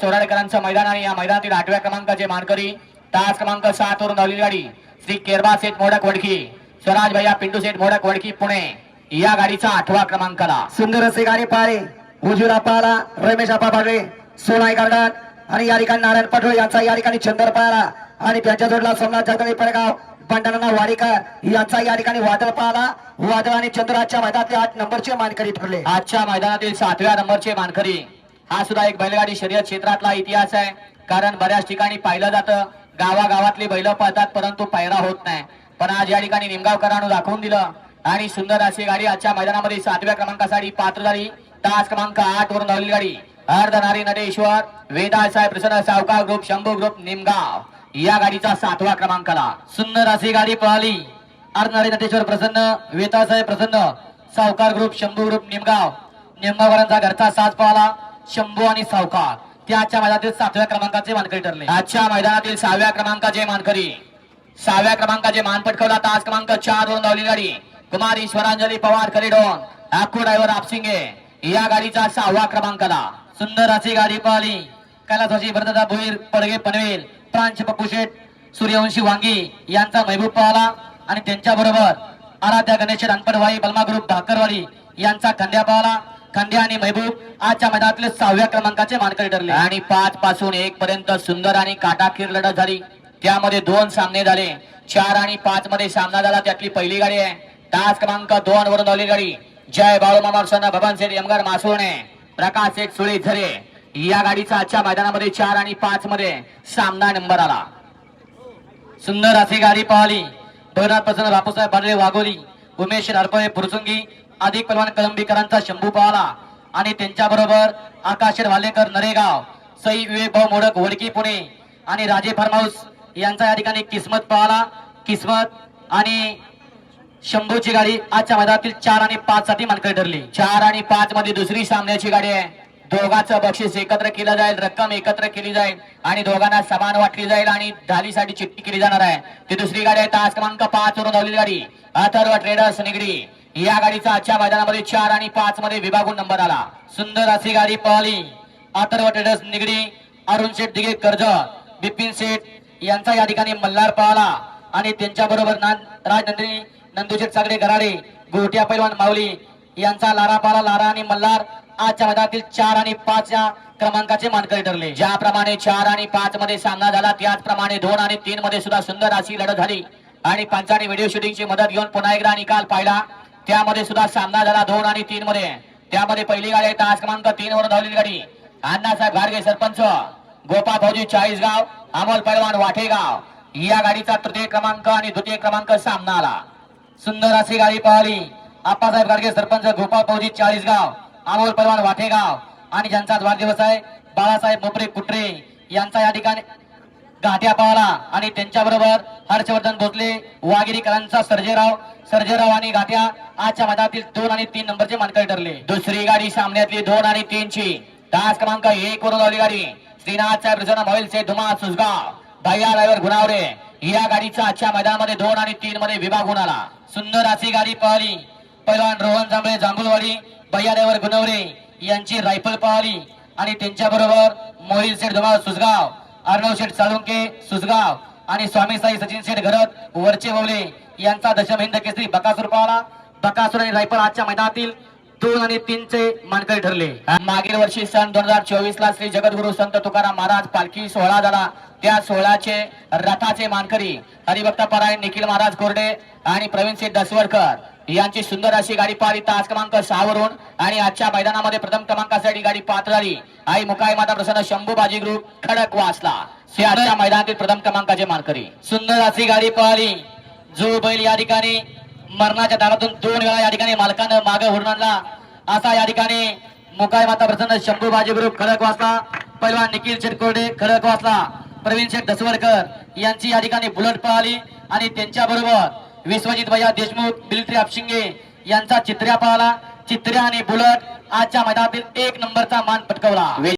चोराडेकरांचं मैदान आणि या मैदानातील आठव्या क्रमांकाचे मानकरी तास क्रमांक सात वरून धावलेली गाडी श्री केरबा सेठ मोडक वडकी स्वराज भैया पिंटू सेठ मोडक वडकी पुणे. या गाडीचा आठवा क्रमांकाला. सुंदर असे गाडी पाळे उजूला पाला रमेश आपा पाडवे सोनाई गार्डन आणि या ठिकाणी नारायण पटोळे यांचा या ठिकाणी चंदर पाला आणि त्यांच्या जोडला सोमनाथ जगदळे पडगाव बंडनाना वाडीकर यांचा या ठिकाणी वादळ पाला वादळ आणि चंद्राच्या मैदानातले आठ नंबरचे मानकरी ठरले. आजच्या मैदानातील सातव्या नंबरचे मानकरी हा सुद्धा एक बैलगाडी शर्यत क्षेत्रातला इतिहास आहे. कारण बऱ्याच ठिकाणी पाहिलं जातं गावागावातली बैल पळतात परंतु पायरा होत नाही. पण आज या ठिकाणी निमगावकरांनो दाखवून दिलं. आणि सुंदर अशी गाडी आजच्या मैदानामध्ये सातव्या क्रमांकासाठी पात्र झाली. तास क्रमांक आठ वरून धावलेली गाडी. अर्धनारी नटेश्वर वेदा साहेब प्रसन्न सावकार ग्रुप शंभू ग्रुप निमगाव. या गाडीचा सातवा क्रमांकाला सुंदर अशी गाडी पळाली. अर्धनारी नटेश्वर प्रसन्न वेदासाहेब प्रसन्न सावकार ग्रुप शंभू ग्रुप निमगाव. निमगावकरांचा घरचा साज पळाला. शंभू आणि सावकार. ते आजच्या मैदानातील सातव्या क्रमांकाचे मानकरी ठरले. आजच्या मैदानातील सहाव्या क्रमांकाचे मानकरी. सहाव्या क्रमांकाचे मान पटकवला तास क्रमांक चार वरून धावली गाडी. कुमार ईश्वरांजली पवार करिडोन आखो ड्रायव्हर आपसिंगे या गाडीचा सहावा क्रमांकाला. सुंदर अशी गाडी पळाली कैलासवासी भरतदा भुईर पडगे पनवेल प्रांश पप्पू शेठ सूर्यवंशी वांगी यांचा महबूब पळाला आणि त्यांच्या बरोबर आराध्या गणेश रणपडवाई बलमा ग्रुप भाकरवाडी यांचा खंड्या पळाला खंड्या आणि महबूब आजच्या मैदानातले सहाव्या क्रमांकाचे मानकरी ठरले. आणि पाच पासून एक पर्यंत सुंदर आणि काटाकीर लढत झाली. त्यामध्ये दोन सामने झाले. चार आणि पाच मध्ये सामना झाला. त्यातली पहिली गाडी आहे. तास क्रमांक दोन वरून धावली गाडी. जय बाळूमामा सन्न भवन सेठ यमगर मासोणे प्रकाश एक सुळे झरे. या गाडीचा आजच्या मैदानामध्ये चार आणि पाच मध्ये सामना नंबर आला. सुंदर अशी गाडी पाहली. भरनाथ प्रसन्न बापूसाहेब बाडले वाघोली. उमेश नरपळे पुरसुंगी. अधिक पलवान कलंबीकरांचा शंभू पवाला आणि त्यांच्या बरोबर आकाश वालेकर नरेगाव सई विवेक भाऊ मोडक वडकी पुणे आणि राजे फार्म हाऊस यांचा या ठिकाणी किस्मत पळाला किस्मत आणि शंभूची गाडी आजच्या मैदानातील चार आणि पाच साठी मानकरी ठरली. चार आणि पाच मध्ये दुसरी सामन्याची गाडी आहे. दोघांचं बक्षीस एकत्र केलं जाईल रक्कम एकत्र केली जाईल आणि दोघांना समान वाटली जाईल आणि ढालीसाठी चिठ्ठी केली जाणार आहे. ती दुसरी गाडी आहे तास क्रमांक पाच वरून धावलेली गाडी. अथर्व ट्रेडर्स निगडी. या गाडीचा आजच्या मैदानामध्ये चार आणि पाच मध्ये विभागून नंबर आला. सुंदर अशी गाडी पळाली. अथर्व ट्रेडर्स निगडी अरुण शेठ दिगे कर्ज बिपिन शेठ यांचा या ठिकाणी मल्हार पळाला. आणि त्यांच्या बरोबर राजनंदिनी नंदुशेठ सागडे गराडे गोट्या पैलवान माऊली यांचा लारा पाला लारा आणि मल्हार आजच्या मैदानातील चार आणि पाच या क्रमांकाचे मानकरी ठरले. ज्याप्रमाणे चार आणि पाच मध्ये सामना झाला त्याचप्रमाणे दोन आणि तीन मध्ये सुद्धा सुंदर अशी लढत झाली. आणि पंचाने व्हिडिओ शूटिंगची मदत घेऊन पुन्हा एकदा निकाल पाहिला. त्यामध्ये सुद्धा सामना झाला दोन आणि तीन मध्ये. त्यामध्ये पहिली गाडी आहे तास क्रमांक तीन वर धावलेली गाडी. अण्णासाहेब घाडगे सरपंच. गोपाळ भाऊजी चाळीसगाव अमोल पैलवान वाठेगाव. या गाडीचा तृतीय क्रमांक आणि द्वितीय क्रमांक सामना आला. सुंदर अशी गाडी पाहिली. आप्पासाहेब गाडगे सरपंच गोपाळ भाऊजी चाळीसगाव अमोल पैलवान वाठेगाव. आणि ज्यांचा वाढदिवस आहे बाळासाहेब मोपरे कुट्रे यांचा या ठिकाणी घाट्या पाहला. आणि त्यांच्या बरोबर हर्षवर्धन भोसले वागिरीकरांचा सर्जेराव सर्जेराव आणि घाट्या आजच्या मैदानातील दोन आणि तीन नंबरचे मानकरी ठरले. दुसरी गाडी सामन्यातली दोन आणि तीन ची तास क्रमांक एक वरून आली गाडी. श्रीनाथ साहेब रिझर्व मोबाईल से धुमा सुसगाव भैया ड्रायव्हर गुणावरे. या गाडीचा आजच्या मैदानामध्ये दोन आणि तीन मध्ये विभाग होऊन आला सुंदर अशी गाडी पळाली पहिलवान रोहन जांभळे जांभूलवाडी भैया ड्रायव्हर गुणवरे यांची रायफल पळाली आणि त्यांच्या बरोबर मोहिल शेठ धुमाळ सुसगाव अर्णव शेठ साळुंके सुसगाव आणि स्वामी साई सचिन शेठ घरत वरचे बवले यांचा दशम हिंद केसरी बकासूर पळाला बकासूर आणि रायफल आजच्या मैदानातील दोन आणि तीनचे मानकरी ठरले. मागील वर्षी सन दोन हजार चोवीस ला श्री जगद्गुरु संत तुकाराम महाराज पालखी सोहळा झाला. त्या सोहळ्याचे रथाचे मानकरी हरिभक्त परायण निखिल महाराज कोरडे आणि प्रवीण सिंह दसवडकर यांची सुंदर अशी गाडी पाहिली. तास क्रमांक सहा वरून आणि आजच्या मैदानामध्ये प्रथम क्रमांकासाठी गाडी पात्र झाली आई मुकाई माता प्रसन्न शंभू बाजी ग्रुप खडक वाचला हे आजच्या मैदानातील प्रथम क्रमांकाचे मानकरी. सुंदर अशी गाडी पाहिली. जो बैल या ठिकाणी मरणाच्या दारातून दोन वेळा या ठिकाणी मालकानं मागे ओढून आणला. असा या ठिकाणी मुकाय माता प्रसन्न शंभू बाजी ग्रुप खडक वाचला. निखिल शेटकोर्डे खडक वाचला. प्रवीण शेठ दसवडकर यांची या ठिकाणी बुलट पळाली आणि त्यांच्या बरोबर विश्वजित भैया देशमुख मिलिटरी अपशिंगे यांचा चित्र्या पळाला. चित्र्या आणि बुलट आजच्या मैदानातील एक नंबरचा मान पटकवला.